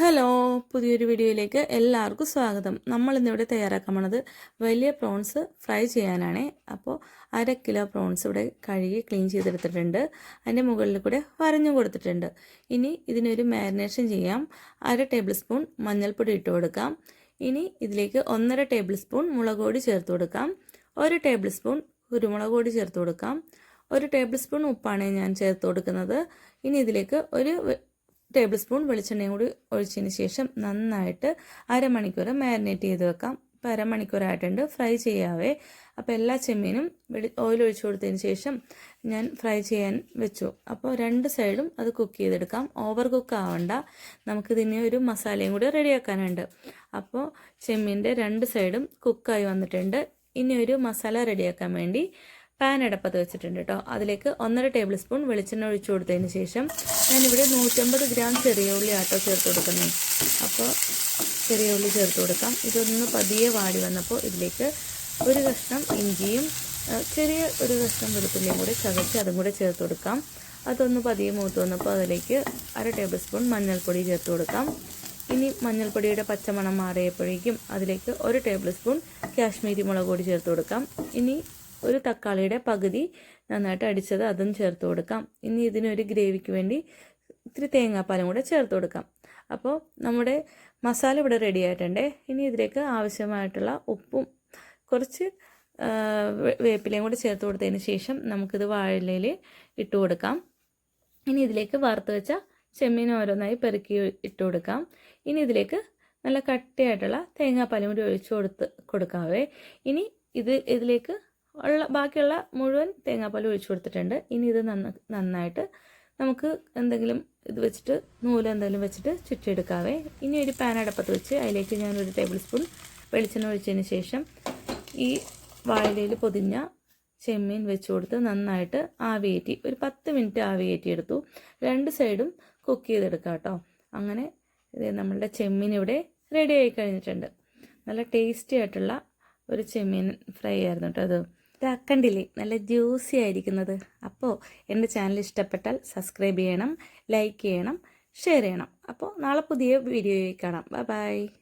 Hello പുതിയൊരു വീഡിയോയിലേക്ക് എല്ലാവർക്കും സ്വാഗതം. നമ്മൾ ഇന്നിവിടെ തയ്യാറാക്കാൻ പോണത് വലിയ പ്രോൺസ് ഫ്രൈ ചെയ്യാനാണ്. അപ്പോൾ അര കിലോ പ്രോൺസ് ഇവിടെ കഴുകി ക്ലീൻ ചെയ്തെടുത്തിട്ടുണ്ട്. അതിന്റെ മുകളിൽ കൂടെ വരഞ്ഞു കൊടുത്തിട്ടുണ്ട്. ഇനി ഇതിനൊരു മാരിനേഷൻ ചെയ്യാം. അര ടേബിൾ സ്പൂൺ മഞ്ഞൾപ്പൊടി ഇട്ട് കൊടുക്കാം. ഇനി ഇതിലേക്ക് ഒന്നര ടേബിൾ സ്പൂൺ മുളക് പൊടി ചേർത്ത് കൊടുക്കാം. ഒരു ടേബിൾ സ്പൂൺ കുരുമുളക് പൊടി ചേർത്ത് കൊടുക്കാം. ഒരു ടേബിൾ സ്പൂൺ ഉപ്പാണ് ഞാൻ ചേർത്ത് കൊടുക്കുന്നത്. ഇനി ഇതിലേക്ക് ഒരു ടേബിൾ സ്പൂൺ വെളിച്ചെണ്ണയും കൂടി ഒഴിച്ചതിന് ശേഷം നന്നായിട്ട് അരമണിക്കൂർ മാരിനേറ്റ് ചെയ്ത് വെക്കാം. ഇപ്പോൾ അരമണിക്കൂറായിട്ടുണ്ട്. ഫ്രൈ ചെയ്യാവേ. അപ്പോൾ എല്ലാ ചെമ്മീനും വെളി ഓയിൽ ഒഴിച്ചു കൊടുത്തതിന് ശേഷം ഞാൻ ഫ്രൈ ചെയ്യാൻ വെച്ചു. അപ്പോൾ രണ്ട് സൈഡും അത് കുക്ക് ചെയ്തെടുക്കാം. ഓവർ കുക്ക് ആവണ്ട. നമുക്കിതിന് ഒരു മസാലയും കൂടി റെഡിയാക്കാനുണ്ട് അപ്പോൾ ചെമ്മീന്റെ രണ്ട് സൈഡും കുക്കായി വന്നിട്ടുണ്ട്. ഇനി ഒരു മസാല റെഡിയാക്കാൻ വേണ്ടി പാൻ അടപ്പത്ത് വെച്ചിട്ടുണ്ട് കേട്ടോ. അതിലേക്ക് ഒന്നര ടേബിൾ സ്പൂൺ വെളിച്ചെണ്ണ ഒഴിച്ചു കൊടുത്തതിന് ശേഷം ഞാനിവിടെ നൂറ്റമ്പത് ഗ്രാം ചെറിയ ഉള്ളി ആട്ടോ ചേർത്ത് കൊടുക്കുന്നത്. അപ്പോൾ ചെറിയ ഉള്ളി ചേർത്ത് കൊടുക്കാം. ഇതൊന്ന് പതിയെ വാടി വന്നപ്പോൾ ഇതിലേക്ക് ഒരു കഷ്ണം ഇഞ്ചിയും ചെറിയ ഒരു കഷ്ണം വെളുത്തുള്ളിയും കൂടി ചതച്ച് അതും കൂടെ ചേർത്ത് കൊടുക്കാം. അതൊന്ന് പതിയെ മൂത്ത് വന്നപ്പോൾ അതിലേക്ക് അര ടേബിൾ സ്പൂൺ മഞ്ഞൾപ്പൊടി ചേർത്ത് കൊടുക്കാം. ഇനി മഞ്ഞൾപ്പൊടിയുടെ പച്ചമണം മാറിയപ്പോഴേക്കും അതിലേക്ക് ഒരു ടേബിൾ സ്പൂൺ കാശ്മീരി മുളക് പൊടി ചേർത്ത് കൊടുക്കാം. ഇനി ഒരു തക്കാളിയുടെ പകുതി നന്നായിട്ട് അടിച്ചത് അതും ചേർത്ത് കൊടുക്കാം. ഇനി ഇതിനൊരു ഗ്രേവിക്ക് വേണ്ടി ഇത്തിരി തേങ്ങാപ്പാലും കൂടെ ചേർത്ത് കൊടുക്കാം. അപ്പോൾ നമ്മുടെ മസാല ഇവിടെ റെഡി ആയിട്ടുണ്ട്. ഇനി ഇതിലേക്ക് ആവശ്യമായിട്ടുള്ള ഉപ്പും കുറച്ച് വേപ്പിലയും കൂടെ ചേർത്ത് കൊടുത്തതിന് ശേഷം നമുക്കിത് വാഴയിലയിൽ ഇട്ട് കൊടുക്കാം. ഇനി ഇതിലേക്ക് വറുത്ത് വെച്ച ചെമ്മീൻ ഓരോന്നായി പെറുക്കി ഇട്ട് കൊടുക്കാം. ഇനി ഇതിലേക്ക് നല്ല കട്ടിയായിട്ടുള്ള തേങ്ങാപ്പാലും കൂടി ഒഴിച്ച് കൊടുത്ത് കൊടുക്കാവേ ഇനി ഇത് ഇതിലേക്ക് ഉള്ള ബാക്കിയുള്ള മുഴുവൻ തേങ്ങാപ്പാൽ ഒഴിച്ചു കൊടുത്തിട്ടുണ്ട്. ഇനി ഇത് നന്ന നന്നായിട്ട് നമുക്ക് എന്തെങ്കിലും ഇത് വെച്ചിട്ട് നൂൽ എന്തെങ്കിലും വെച്ചിട്ട് ചുറ്റിയെടുക്കാവേ. ഇനി ഒരു പാൻ അടപ്പത്ത് വെച്ച് അതിലേക്ക് ഞാൻ ഒരു ടേബിൾ സ്പൂൺ വെളിച്ചെണ്ണ ഒഴിച്ചതിന് ശേഷം ഈ വാഴയിലയിൽ പൊതിഞ്ഞ ചെമ്മീൻ വെച്ച് കൊടുത്ത് നന്നായിട്ട് ആവിയേറ്റി ഒരു പത്ത് മിനിറ്റ് ആവിയേറ്റി എടുത്തു രണ്ട് സൈഡും കുക്ക് ചെയ്തെടുക്കാം കേട്ടോ. അങ്ങനെ നമ്മളുടെ ചെമ്മീൻ ഇവിടെ റെഡി ആയി കഴിഞ്ഞിട്ടുണ്ട്. നല്ല ടേസ്റ്റി ആയിട്ടുള്ള ഒരു ചെമ്മീൻ ഫ്രൈ ആയിരുന്നു കേട്ടോ അത്. ഇതാക്കണ്ടില്ലേ? നല്ല ജ്യൂസി ആയിരിക്കുന്നത്. അപ്പോൾ എന്റെ ചാനൽ ഇഷ്ടപ്പെട്ടാൽ സബ്സ്ക്രൈബ് ചെയ്യണം ലൈക്ക് ചെയ്യണം ഷെയർ ചെയ്യണം. അപ്പോൾ നാളെ പുതിയ വീഡിയോയിൽ കാണാം. Bye bye.